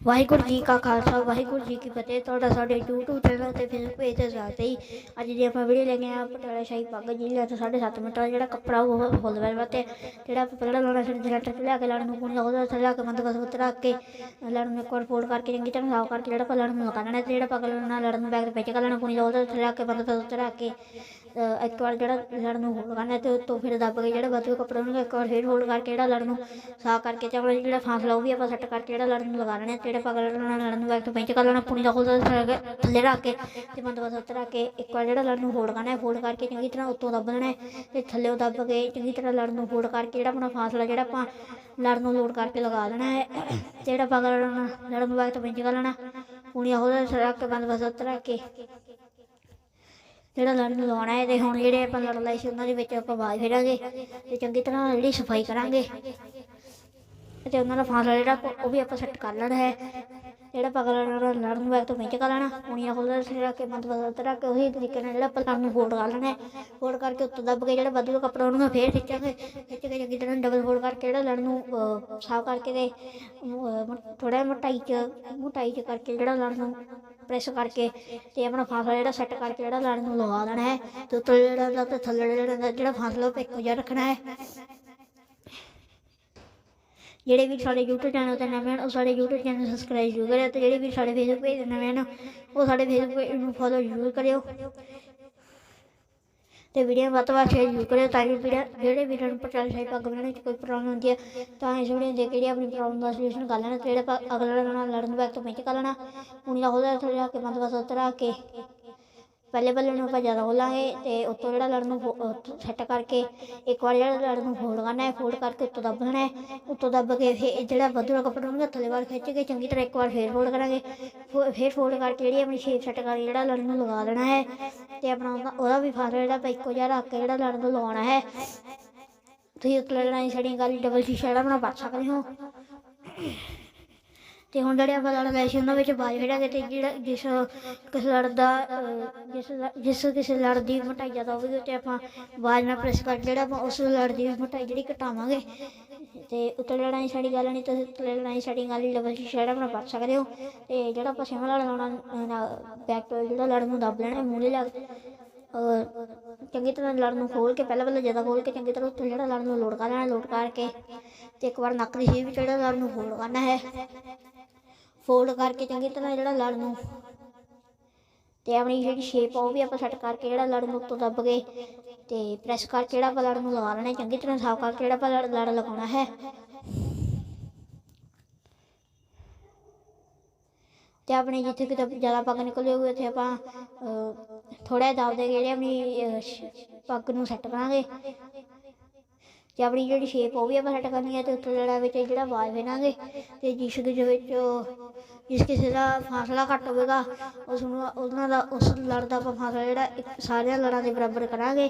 ਵਾਹਿਗੁਰੂ ਜੀ ਕਾ ਖਾਲਸਾ, ਵਾਹਿਗੁਰੂ ਜੀ ਕੀ ਫਤਿਹ। ਤੁਹਾਡਾ ਸਾਡੇ YouTube ਚੈਨਲ ਤੇ ਫੇਸਬੁੱਕ ਪੇਜ ਤੇ ਸਵਾਗਤ ਹੈ ਅੱਜ ਜੇ ਆਪਾਂ ਵੀਡੀਓ ਲੈ ਕੇ ਆਏ ਹਾਂ, ਪਟਿਆਲਾ ਸ਼ਾਹੀ ਪੱਗ ਜ਼ਿਲ੍ਹੇ ਤੋਂ 7.5 ਮੀਟਰ ਦਾ ਜਿਹੜਾ ਕੱਪੜਾ ਉਹ ਫੁੱਲ ਵੈਲਵਟ ਤੇ ਜਿਹੜਾ ਆਪਾਂ ਪਹਿਲਾਂ ਲਾਉਣਾ ਸੀ ਜਨਰੇਟਰ ਤੇ ਲਿਆ ਕੇ ਲੜਨ ਨੂੰ ਪੁਣੀ ਉਹਦੇ ਥੱਲੇ ਲਿਆ ਕੇ ਬੰਦ ਬਸ ਉਤਰਾ ਕੇ ਲੜਨ ਨੂੰ ਇੱਕ ਵਾਰ ਫੋਲਡ ਕਰਕੇ ਚੰਗੀ ਤਰ੍ਹਾਂ ਸਾਫ਼ ਕਰਕੇ ਜਿਹੜਾ ਆਪਾਂ ਲੜਨ ਨੂੰ ਲਗਾਉਣਾ ਤੇ ਜਿਹੜਾ ਆਪਾਂ ਲੜਨ ਨਾਲ ਲੜਨ ਨੂੰ ਬੈਗ ਦੇ ਵਿੱਚ ਕਰ ਲੈਣਾ ਪੁਣੀ ਉਹਦੇ ਥੱਲੇ ਲਿਆ ਕੇ ਬੰਦ ਬਸ ਉਤਰਾ ਕੇ ਇੱਕ ਵਾਰ ਜਿਹੜਾ ਲੜਨ ਨੂੰ ਹੋਲਡ ਕਰਨਾ ਤੇ ਉੱਤੋਂ ਫਿਰ ਦੱਬ ਕੇ ਜਿਹੜਾ ਬਚੂ ਕੱਪੜਾ ਨੂੰ ਇੱਕ ਵਾਰ ਫਿਰ ਹੋਲਡ ਕਰਕੇ ਜਿਹੜਾ ਲੜਨ ਨੂੰ ਸਾਫ਼ ਕਰਕੇ ਤੇ ਆਪਣਾ ਜਿਹੜਾ ਫਾਸਲਾ ਉਹ ਵੀ ਆਪਾਂ ਸੈੱਟ ਕਰਕੇ ਜਿਹੜਾ ਲੜਨ ਨੂੰ ਲਗਾ ਲੈਣਾ ਜਿਹੜਾ ਪਗਲ ਲੜਨ ਨਾਲ ਲੜਨ ਨੂੰ ਬੈਗ ਤੋਂ ਪੈਂਚ ਕਰ ਲੈਣਾ, ਪੁਣੀ ਦਾ ਖੋਲਦਾ ਥੱਲੇ ਰੱਖ ਕੇ ਤੇ ਬੰਦ ਬਸ ਰੱਖ ਕੇ ਇੱਕ ਵਾਰ ਜਿਹੜਾ ਲੜ ਨੂੰ ਫੋਲਡ ਕਰਨਾ ਹੈ ਕਰਕੇ ਚੰਗੀ ਤਰ੍ਹਾਂ ਉੱਤੋਂ ਦੱਬ ਦੇਣਾ ਹੈ ਤੇ ਥੱਲੇ ਦੱਬ ਕੇ ਚੰਗੀ ਤਰ੍ਹਾਂ ਲੜਨ ਨੂੰ ਫੋਲਡ ਕਰਕੇ ਜਿਹੜਾ ਆਪਣਾ ਫਾਸਲਾ ਜਿਹੜਾ ਆਪਾਂ ਲੜਨ ਨੂੰ ਲੋਡ ਕਰਕੇ ਲਗਾ ਦੇਣਾ ਹੈ ਤੇ ਜਿਹੜਾ ਆਪਾਂ ਲੜਨ ਲੜਨ ਨੂੰ ਬੈਗ ਤੋਂ ਪੈਂਚ ਕਰ ਲੈਣਾ ਪੁਣੀ ਉਹਦੇ ਥੱਲੇ ਰੱਖ ਕੇ ਬੰਦ ਬਸ ਰੱਖ ਕੇ ਜਿਹੜਾ ਲੜਨ ਨੂੰ ਲਾਉਣਾ ਹੈ ਤੇ ਹੁਣ ਜਿਹੜੇ ਆਪਾਂ ਲੜ ਲਾਈ ਸੀ ਉਹਨਾਂ ਦੇ ਵਿੱਚ ਆਪਾਂ ਬਾਜ ਫਿਰਾਂਗੇ ਤੇ ਚੰਗੀ ਤਰ੍ਹਾਂ ਜਿਹੜੀ ਸਫ਼ਾਈ ਕਰਾਂਗੇ। ਤੇ ਉਹਨਾਂ ਦਾ ਫਾਸਲਾ ਜਿਹੜਾ ਉਹ ਵੀ ਆਪਾਂ ਸੈੱਟ ਕਰ ਲੈਣਾ ਹੈ। ਜਿਹੜਾ ਪਗਲ ਲੜਨ ਨੂੰ ਬੈਗ ਤੋਂ ਵਿੱਚ ਕਰ ਲੈਣਾ ਪੁਣੀਆਂ ਖੋਲ੍ਹ ਸਿਰ ਰੱਖ ਕੇ ਬੰਦ ਬਦਲ ਤੇ ਰੱਖ ਕੇ ਉਹੀ ਤਰੀਕੇ ਨਾਲ ਜਿਹੜਾ ਆਪਾਂ ਲੜਨ ਨੂੰ ਫੋਲਡ ਕਰ ਲੈਣਾ ਫੋਲਡ ਕਰਕੇ ਉੱਤੋਂ ਦੱਬ ਕੇ ਜਿਹੜਾ ਵਾਧੂ ਦਾ ਕੱਪੜਾ ਉਹਨੂੰ ਫੇਰ ਖਿੱਚਾਂਗੇ। ਖਿੱਚ ਕੇ ਚੰਗੀ ਤਰ੍ਹਾਂ ਡਬਲ ਫੋਲਡ ਕਰਕੇ ਜਿਹੜਾ ਲੜਨ ਨੂੰ ਸਾਫ਼ ਕਰਕੇ ਤੇ ਥੋੜਾ ਮੋਟਾਈ ਚ ਮੋਟਾਈ ਚ ਕਰਕੇ ਜਿਹੜਾ ਲੜਨ ਨੂੰ ਪ੍ਰੈਸ ਕਰਕੇ ਤੇ ਆਪਣਾ ਫਾਸਲਾ ਜਿਹੜਾ ਸੈੱਟ ਕਰਕੇ ਜਿਹੜਾ ਲੜਨ ਨੂੰ ਲਗਾ ਦੇਣਾ ਹੈ ਤੇ ਉੱਤੋਂ ਜਿਹੜਾ ਦਾ ਤੇ ਥੱਲੇ ਜਿਹੜਾ ਜਿਹੜਾ ਫਾਸਲਾ ਉਹ ਇੱਕੋ ਜਿਹਾ ਰੱਖਣਾ ਹੈ। ਜਿਹੜੇ ਵੀ ਸਾਡੇ YouTube ਚੈਨਲ ਤੇ ਨਵੇਂ ਹਨ, ਉਹ ਸਾਡੇ YouTube ਚੈਨਲ ਨੂੰ ਸਬਸਕ੍ਰਾਈਬ ਜ਼ਰੂਰ ਕਰਿਓ ਤੇ ਜਿਹੜੇ ਵੀ ਸਾਡੇ Facebook ਪੇਜ ਤੇ ਨਵੇਂ ਹਨ, ਉਹ ਸਾਡੇ Facebook ਪੇਜ ਨੂੰ ਫੋਲੋ ਜ਼ਰੂਰ ਕਰਿਓ। ਤੇ ਵੀਡੀਓ ਵੱਧ ਤੋਂ ਵੱਧ ਸ਼ੇਅਰ ਜ਼ਰੂਰ ਕਰਿਓ ਤਾਂ ਕਿ ਜਿਹੜੇ ਵੀਰਾਂ ਨੂੰ ਪਟਿਆਲਾ ਸ਼ਾਹੀ ਪੱਗ ਬਣਾਉਣ ਵਿੱਚ ਕੋਈ ਪ੍ਰੋਬਲਮ ਹੁੰਦੀ ਹੈ ਤਾਂ ਇਸ ਵੀਡੀਓ ਦੇ ਕੇ ਆਪਣੀ ਪ੍ਰੋਬਲਮ ਦਾ ਸੋਲੂਸ਼ਨ ਕਰ ਲੈਣਾ, ਤੇ ਜਿਹੜੇ ਆਪਾਂ ਅਗਲਾ ਨਾਲ ਲੜਨ ਬੈਕ ਤੋਂ ਵਿੱਚ ਕਰ ਲੈਣਾ ਉਨੀ ਦਾ ਉਹਦਾ ਥੱਲੇ ਕੇ ਬੰਦ ਬਸ ਉਤਰਾ ਕੇ ਪਹਿਲੇ ਬੱਲੇ ਨੂੰ ਆਪਾਂ ਜ਼ਿਆਦਾ ਖੋਲਾਂਗੇ ਤੇ ਉੱਤੋਂ ਜਿਹੜਾ ਲੜਨ ਨੂੰ ਸੈੱਟ ਕਰਕੇ ਇੱਕ ਵਾਰ ਜਿਹੜਾ ਲੜਨ ਨੂੰ ਫੋਲਡ ਕਰਨਾ ਹੈ ਫੋਲਡ ਕਰਕੇ ਉੱਤੋਂ ਦੱਬ ਲੈਣਾ ਹੈ। ਉੱਤੋਂ ਦੱਬ ਕੇ ਫਿਰ ਜਿਹੜਾ ਵਾਧੂ ਦਾ ਕੱਪੜਾ ਉਹਨੂੰ ਥੱਲੇ ਵਾਰ ਖਿੱਚ ਕੇ ਚੰਗੀ ਤਰ੍ਹਾਂ ਇੱਕ ਵਾਰ ਫੇਰ ਫੋਲਡ ਕਰਾਂਗੇ। ਫੋ- ਫੇਰ ਫੋਲਡ ਕਰਕੇ ਜਿਹੜੀ ਆਪਣੀ ਸ਼ੇਪ ਸੈੱਟ ਕਰਕੇ ਜਿਹੜਾ ਲੜਨ ਨੂੰ ਲਗਾ ਦੇਣਾ ਹੈ ਤੇ ਆਪਣਾ ਉਹਦਾ ਵੀ ਫਾਸਲਾ ਜਿਹੜਾ ਆਪਾਂ ਇੱਕੋ ਜਿਹਾ ਰੱਖ ਕੇ ਜਿਹੜਾ ਲੜ ਨੂੰ ਲਗਾਉਣਾ ਹੈ। ਤੁਸੀਂ ਉੱਤੇ ਲੜਾਈ ਸਾਡੀ ਗੱਲ ਡਬਲ ਸ਼ੀਸ਼ਾ ਜਿਹੜਾ ਬਣਾ ਪਾ ਸਕਦੇ ਹੋ। ਤੇ ਹੁਣ ਜਿਹੜੇ ਆਪਾਂ ਲੜ ਲਏ ਸੀ, ਉਹਨਾਂ ਵਿੱਚ ਬਾਜ ਫੇਰਾਂਗੇ ਤੇ ਜਿਹੜਾ ਜਿਸ, ਕਿਸੇ ਲੜਦਾ ਜਿਸ ਲ- ਜਿਸ ਕਿਸੇ ਲੜਦੀ ਦੀ ਮੋਟਾਈ ਜ਼ਿਆਦਾ ਹੋਵੇਗੀ ਤੇ ਆਪਾਂ ਬਾਜ ਨਾਲ ਪ੍ਰੈਸ ਕਰ ਜਿਹੜਾ ਆਪਾਂ ਉਸ ਲੜਦੀ ਦੀ ਜਿਹੜੀ ਘਟਾਵਾਂਗੇ ਤੇ ਉੱਤੇ ਲੜਾਈ ਸਾਡੀ ਗੱਲ ਨਹੀਂ ਤੁਸੀਂ ਉੱਤੇ ਲੜਾਈ ਸਾਡੀ ਗੱਲ ਡਬਲ ਸ਼ੀਸ਼ਾ ਜਿਹੜਾ ਬਣਾ ਪਾ ਸਕਦੇ ਹੋ ਤੇ ਜਿਹੜਾ ਆਪਾਂ ਸਿਮਲਾ ਲੜਾਉਣਾ ਬੈਕ ਤੋਂ ਜਿਹੜਾ ਲੜਨ ਨੂੰ ਦੱਬ ਲੈਣਾ ਮੂਹਰੇ ਲੱਗ ਚੰਗੀ ਤਰ੍ਹਾਂ ਲੜ ਨੂੰ ਖੋਲ ਕੇ ਪਹਿਲਾਂ ਪਹਿਲਾਂ ਜ਼ਿਆਦਾ ਖੋਲ ਕੇ ਚੰਗੀ ਤਰ੍ਹਾਂ ਉੱਤੇ ਜਿਹੜਾ ਲੜ ਨੂੰ ਲੋਡ ਕਰ ਲੈਣਾ ਲੋਡ ਕਰਕੇ ਤੇ ਇੱਕ ਵਾਰ ਨੱਕ ਦੀ ਸ਼ੇਪ ਜਿਹੜਾ ਲੜ ਨੂੰ ਫੋਲਡ ਕਰਨਾ ਹੈ। ਫੋਲਡ ਕਰਕੇ ਚੰਗੀ ਤਰ੍ਹਾਂ ਜਿਹੜਾ ਲੜ ਨੂੰ ਤੇ ਆਪਣੀ ਜਿਹੜੀ ਸ਼ੇਪ ਆ ਉਹ ਵੀ ਆਪਾਂ ਸੈੱਟ ਕਰਕੇ ਜਿਹੜਾ ਲੜ ਨੂੰ ਉੱਤੋਂ ਦੱਬ ਕੇ ਤੇ ਪ੍ਰੈਸ ਕਰਕੇ ਜਿਹੜਾ ਆਪਾਂ ਲੜ ਨੂੰ ਲਗਾ ਲੈਣਾ, ਚੰਗੀ ਤਰ੍ਹਾਂ ਸਾਫ਼ ਕਰਕੇ ਜਿਹੜਾ ਆਪਾਂ ਲੜ ਲੜ ਲਗਾਉਣਾ ਹੈ। ਤੇ ਆਪਣੇ ਜਿੱਥੇ ਕਿਤੇ ਜ਼ਿਆਦਾ ਪੱਗ ਨਿਕਲ ਜਾਊਗੀ ਉੱਥੇ ਆਪਾਂ ਥੋੜਾ ਜਿਹਾ ਦਬ ਦੇ ਕੇ ਜਿਹੜੇ ਆਪਣੀ ਪੱਗ ਨੂੰ ਸੈੱਟ ਕਰਾਂਗੇ ਤੇ ਆਪਣੀ ਜਿਹੜੀ ਸ਼ੇਪ ਉਹ ਵੀ ਆਪਾਂ ਸੈੱਟ ਕਰਨੀ ਹੈ ਤੇ ਉੱਤੇ ਜਿਹੜਾ ਵਿੱਚ ਜਿਹੜਾ ਆਵਾਜ਼ ਫੇਰਾਂਗੇ ਤੇ ਜਿਸ ਦੇ ਵਿੱਚ ਜਿਸ ਕਿਸੇ ਦਾ ਫਾਸਲਾ ਘੱਟ ਹੋਵੇਗਾ, ਉਸ ਨੂੰ ਉਹਨਾਂ ਦਾ, ਉਸ ਲੜ ਦਾ ਆਪਾਂ ਫਾਸਲਾ ਜਿਹੜਾ ਸਾਰਿਆਂ ਲੜਾਂ ਦੇ ਬਰਾਬਰ ਕਰਾਂਗੇ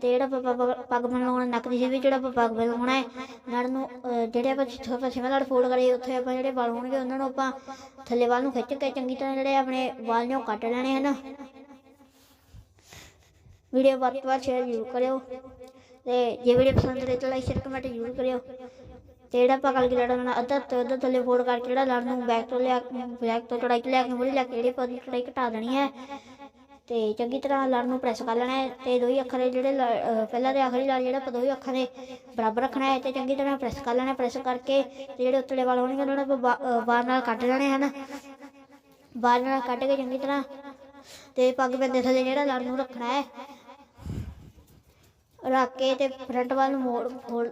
ਤੇ ਜਿਹੜਾ ਆਪਾਂ ਪੱਗ- ਬਣਾਉਣਾ ਨੱਕ ਦੀ ਵੀ ਜਿਹੜਾ ਆਪਾਂ ਪੱਗ ਬਣਾਉਣਾ ਹੈ ਲੜ ਨੂੰ ਜਿਹੜੇ ਆਪਾਂ ਜਿੱਥੋਂ ਆਪਾਂ ਛੇਵਾਂ ਲੜ ਫੋਲਡ ਕਰੇ, ਉੱਥੇ ਆਪਾਂ ਜਿਹੜੇ ਵਾਲ ਹੋਣਗੇ ਉਹਨਾਂ ਨੂੰ ਆਪਾਂ ਥੱਲੇ ਵਾਲ ਨੂੰ ਖਿੱਚ ਕੇ ਚੰਗੀ ਤਰ੍ਹਾਂ ਜਿਹੜੇ ਆਪਣੇ ਵਾਲ ਨੂੰ ਕੱਟ ਲੈਣੇ ਹਨ। ਵੀਡੀਓ ਵੱਧ ਤੋਂ ਵੱਧ ਸ਼ੇਅਰ ਜ਼ਰੂਰ ਕਰਿਓ। ਤੇ ਜੇ ਵੀਡੀਓ ਪਸੰਦ ਆਏ ਤਾਂ ਲਾਈਕ ਸ਼ੇਅਰ ਕਮੈਂਟ ਜ਼ਰੂਰ ਕਰਿਓ। ਤੇ ਜਿਹੜਾ ਆਪਾਂ ਕੱਲ ਲੜਨ ਲੜਨਾ ਅੱਧਾ ਤੋਂ ਅੱਧਾ ਥੱਲੇ ਫੋਲਡ ਕਰਕੇ ਜਿਹੜਾ ਲੜ ਨੂੰ ਬੈਕ ਤੋਂ ਲਿਆ ਬੈਕ ਤੋਂ ਚੜਾਈ ਲੈ ਕੇ ਮੁੜੀ ਲੈ ਕੇ ਜਿਹੜੀ ਪੌਦੀ ਚੜਾਈ ਘਟਾ ਦੇਣੀ ਹੈ। ਤੇ ਚੰਗੀ ਤਰ੍ਹਾਂ ਲੜ ਨੂੰ ਪ੍ਰੈਸ ਕਰ ਲੈਣਾ ਹੈ ਤੇ ਦੋਈ ਅੱਖਰ ਦੇ ਜਿਹੜੇ ਲ- ਅਹ ਆਖਰੀ ਲੜ ਜਿਹੜਾ ਆਪਾਂ ਦੋਈ ਅੱਖਾਂ ਦੇ ਬਰਾਬਰ ਰੱਖਣਾ ਹੈ ਤੇ ਚੰਗੀ ਤਰ੍ਹਾਂ ਪ੍ਰੈਸ ਕਰ ਲੈਣਾ ਪ੍ਰੈਸ ਕਰਕੇ ਤੇ ਜਿਹੜੇ ਉੱਤਲੇ ਵਾਲ ਹੋਣਗੇ ਉਹਨਾਂ ਨੂੰ ਬਾਹਰ ਨਾਲ ਕੱਢ ਲੈਣੇ ਹਨ। ਬਾਹਰ ਨਾਲ ਕੱਢ ਕੇ ਚੰਗੀ ਤਰ੍ਹਾਂ ਤੇ ਪੱਗ ਬੰਦੇ ਥੱਲੇ ਜਿਹੜਾ ਲੜ ਨੂੰ ਰੱਖਣਾ ਹੈ। ਰੱਖ ਕੇ ਤੇ ਫਰੰਟ ਵੱਲ ਨੂੰ ਮੋੜ ਫੋਲਡ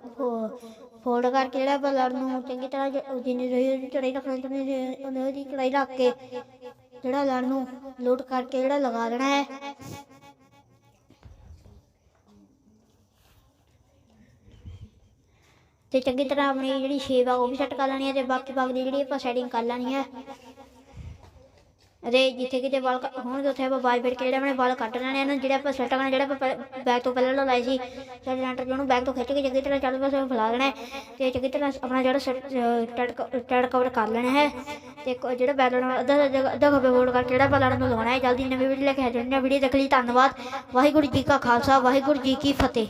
ਫੋਲਡ ਕਰਕੇ ਜਿਹੜਾ ਆਪਾਂ ਲੜ ਨੂੰ ਚੰਗੀ ਤਰ੍ਹਾਂ ਜ- ਜਿੰਨੀ ਰਹੀ ਉਹਦੀ ਚੜਾਈ ਰੱਖਣੀ ਚਾਹੁੰਦੇ ਉਹਨੇ ਉਹਦੀ ਚੜਾਈ ਰੱਖ ਕੇ ਜਿਹੜਾ ਲੜ ਨੂੰ ਲੋਡ ਕਰਕੇ ਜਿਹੜਾ ਲਗਾ ਦੇਣਾ ਹੈ। ਤੇ ਚੰਗੀ ਤਰ੍ਹਾਂ ਆਪਣੀ ਜਿਹੜੀ ਸ਼ੇਪ ਆ ਉਹ ਵੀ ਸੈੱਟ ਕਰ ਲੈਣੀ ਹੈ ਤੇ ਬਾਕੀ ਪੱਗ ਦੀ ਜਿਹੜੀ ਆਪਾਂ ਸੈਟਿੰਗ ਕਰ ਲੈਣੀ ਹੈ। ਅਤੇ ਜਿੱਥੇ ਕਿਤੇ ਵਾਲ ਕ- ਹੋਣਗੇ ਉੱਥੇ ਆਪਾਂ ਬਾਜ ਫੇਰ ਕੇ ਜਿਹੜੇ ਆਪਣੇ ਵਾਲ ਕੱਟ ਲੈਣੇ ਹਨ ਜਿਹੜੇ ਆਪਾਂ ਸੈੱਟ ਕਰਨਾ ਜਿਹੜਾ ਆਪਾਂ ਬੈਗ ਤੋਂ ਪਹਿਲਾਂ ਲਾਏ ਸੀ ਸੈਂਟਰ ਜਿਹਨੂੰ ਬੈਗ ਤੋਂ ਖਿੱਚ ਕੇ ਚੰਗੀ ਤਰ੍ਹਾਂ ਚਾਲੂ ਪਾਸੇ ਫੈਲਾ ਲੈਣਾ ਹੈ ਤੇ ਚੰਗੀ ਤਰ੍ਹਾਂ ਆਪਣਾ ਜਿਹੜਾ ਟੈਡ ਕਵਰ ਕਰ ਲੈਣਾ ਹੈ ਤੇ ਇੱਕ ਜਿਹੜਾ ਬੈਕ ਨਾਲ ਅੱਧਾ ਅੱਧਾ ਅੱਧਾ ਖੱਬੇ ਫੋਲਡ ਕਰਕੇ ਜਿਹੜਾ ਆਪਾਂ ਲੜਨ ਨੂੰ ਲਗਾਉਣਾ ਹੈ। ਜਲਦੀ ਨਵੀਂ ਵੀਡੀਓ ਲੈ ਕੇ ਹਾਜ਼ਰ ਹਾਂ। ਵੀਡੀਓ ਦੇਖ ਲਈ ਧੰਨਵਾਦ। ਵਾਹਿਗੁਰੂ ਜੀ ਕਾ ਖਾਲਸਾ, ਵਾਹਿਗੁਰੂ ਜੀ ਕੀ ਫਤਿਹ।